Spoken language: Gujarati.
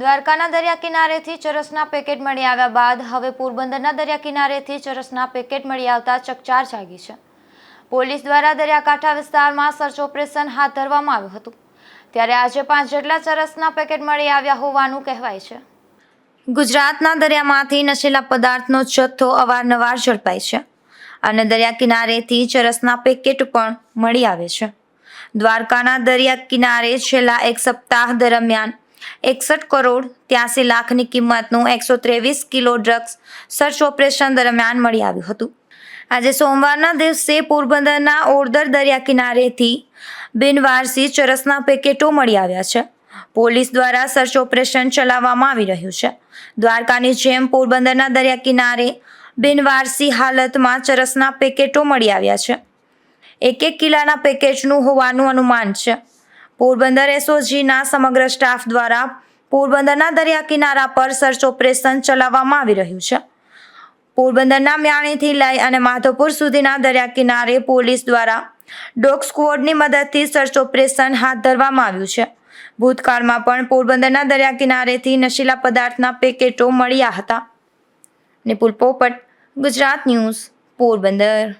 દ્વારકાના દરિયા કિનારેથી ચરસના પેકેટ મળી આવ્યા બાદ હવે પોરબંદરના દરિયા કિનારેથી ચરસના પેકેટ મળી આવતા ચકચાર જાગી છે. પોલીસ દ્વારા દરિયાકાંઠા વિસ્તારમાં સર્ચ ઓપરેશન હાથ ધરવામાં આવ્યું હતું. ત્યારે આજે પાંચ જેટલા ચરસના પેકેટ મળી આવ્યા હોવાનું કહેવાય છે. ગુજરાતના દરિયામાંથી નશીલા પદાર્થનો જથ્થો અવારનવાર ઝડપાય છે અને દરિયા કિનારેથી ચરસના પેકેટ પણ મળી આવે છે. દ્વારકાના દરિયા કિનારે છેલ્લા એક સપ્તાહ દરમિયાન એકસઠ કરોડ ત્યાસી લાખની કિંમતનું એકસો ત્રેવીસ કિલો ડ્રગ્સ સર્ચ ઓપરેશન દરમિયાન મળી આવ્યું હતું. આજે સોમવારના દિવસે પોરબંદરના ઓરદર દરિયા કિનારેથી બિનવારસી ચરસના પેકેટો મળી આવ્યા છે. પોલીસ દ્વારા સર્ચ ઓપરેશન ચલાવવામાં આવી રહ્યું છે. દ્વારકાની જેમ પોરબંદરના દરિયા કિનારે બિનવારસી હાલતમાં ચરસના પેકેટો મળી આવ્યા છે. એક એક કિલ્લાના પેકેજનું હોવાનું અનુમાન છે. પોરબંદર એસઓજીના સમગ્ર સ્ટાફ દ્વારા પોરબંદરના દરિયા કિનારા પર સર્ચ ઓપરેશન ચલાવવામાં આવી રહ્યું છે. પોરબંદરના મ્યાણીથી લઈ અને માધવપુર સુધીના દરિયા કિનારે પોલીસ દ્વારા ડોગ સ્કવોડની મદદથી સર્ચ ઓપરેશન હાથ ધરવામાં આવ્યું છે. ભૂતકાળમાં પણ પોરબંદરના દરિયા કિનારેથી નશીલા પદાર્થના પેકેટો મળ્યા હતા. નિપુલ પોપટ, ગુજરાત ન્યૂઝ, પોરબંદર.